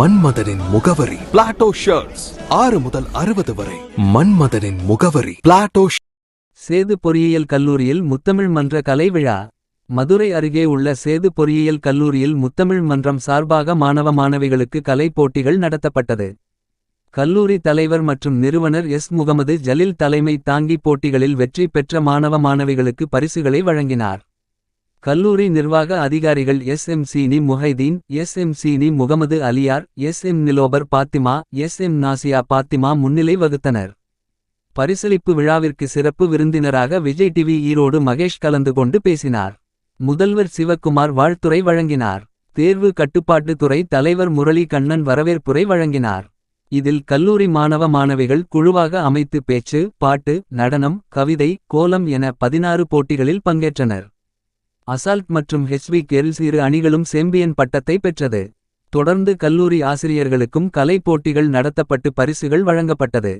மன்மதனின் முகவரி. Plato shirts ஆறு முதல் அறுபது வரை. மன்மதனின் முகவரி. பிளாட்டோ சேது பொறியியல் கல்லூரியில் முத்தமிழ் மன்ற கலை விழா. மதுரை அருகே உள்ள சேது பொறியியல் கல்லூரியில் முத்தமிழ் மன்றம் சார்பாக மாணவ மாணவிகளுக்கு கலை போட்டிகள் நடத்தப்பட்டது. கல்லூரி தலைவர் மற்றும் நிறுவனர் எஸ். முகமது ஜலில் தலைமை தாங்கி போட்டிகளில் வெற்றி பெற்ற மாணவ மாணவிகளுக்கு பரிசுகளை வழங்கினார். கல்லூரி நிர்வாக அதிகாரிகள் எஸ் எம் சீனி Muhaideen S M Seeni Mohammed Aliyar S M Nilofar Fathima S M Nasiya Fathima முன்னிலை வகுத்தனர். பரிசளிப்பு விழாவிற்கு சிறப்பு விருந்தினராக விஜய் டிவி ஈரோடு மகேஷ் கலந்து கொண்டு பேசினார். முதல்வர் சிவக்குமார் வாழ்த்துறை வழங்கினார். தேர்வு கட்டுப்பாட்டு துறை தலைவர் முரளி கண்ணன் வரவேற்புரை வழங்கினார். இதில் கல்லூரி மாணவ மாணவிகள் குழுவாக அமைத்து பேச்சு பாட்டு நடனம் கவிதை கோலம் என பதினாறு போட்டிகளில் பங்கேற்றனர். அசால்ட் மற்றும் ஹெச்வி கெர்ல்ஸ் இரு அணிகளும் செம்பியன் பட்டத்தை பெற்றது. தொடர்ந்து கல்லூரி ஆசிரியர்களுக்கும் கலை போட்டிகள் நடத்தப்பட்டு பரிசுகள் வழங்கப்பட்டது.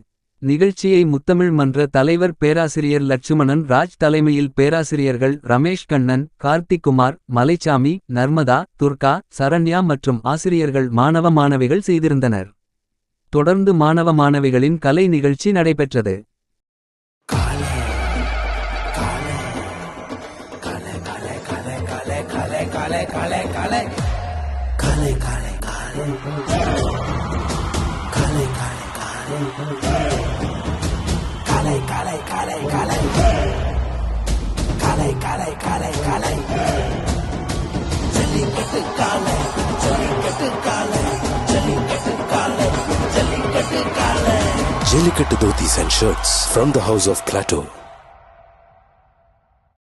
நிகழ்ச்சியை முத்தமிழ் மன்ற தலைவர் பேராசிரியர் லட்சுமணன் ராஜ் தலைமையில் பேராசிரியர்கள் ரமேஷ் கண்ணன் கார்த்திக்குமார் மலைச்சாமி நர்மதா துர்கா சரண்யா மற்றும் ஆசிரியர்கள் மாணவ மாணவிகள் செய்திருந்தனர். தொடர்ந்து மாணவ மாணவிகளின் கலை நிகழ்ச்சி நடைபெற்றது. काले काले काले काले। काले काले काले। काले काले काले। काले काले काले काले। काले काले काले काले। जली कट काले जली कट काले जली कट काले जली कट काले। Jellicut Dhoti and Shirts from the House of Plateau.